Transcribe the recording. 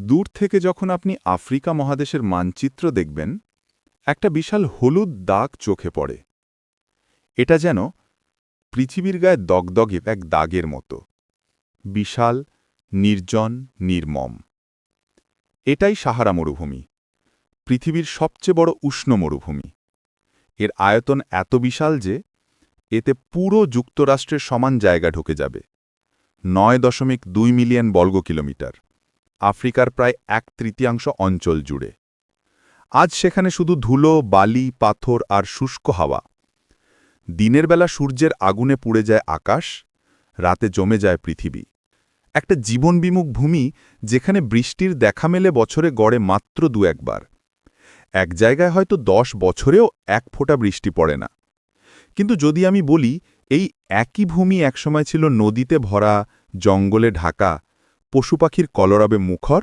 দূর থেকে যখন আপনি আফ্রিকা মহাদেশের মানচিত্র দেখবেন, একটা বিশাল হলুদ দাগ চোখে পড়ে। এটা যেন পৃথিবীর গায়ে দগদগে এক দাগের মতো। বিশাল, নির্জন, নির্মম। এটাই সাহারা মরুভূমি। পৃথিবীর সবচেয়ে বড় উষ্ণ মরুভূমি। এর আয়তন এত বিশাল যে, এতে পুরো যুক্তরাষ্ট্রের সমান জায়গা ঢুকে যাবে। নয় দশমিক দুই মিলিয়ন বর্গ কিলোমিটার আফ্রিকার প্রায় এক তৃতীয়াংশ অঞ্চল জুড়ে। আজ সেখানে শুধু ধুলো, বালি, পাথর আর শুষ্ক হাওয়া। দিনের বেলা সূর্যের আগুনে পুড়ে যায় আকাশ, রাতে জমে যায় পৃথিবী। একটা জীবনবিমুখ ভূমি যেখানে বৃষ্টির দেখা মেলে বছরে গড়ে মাত্র দু একবার। এক জায়গায় হয়তো দশ বছরেও এক ফোঁটা বৃষ্টি পড়ে না। কিন্তু যদি আমি বলি, এই একই ভূমি একসময় ছিল নদীতে ভরা, জঙ্গলে ঢাকা পশুপাখির কলরাবে মুখর?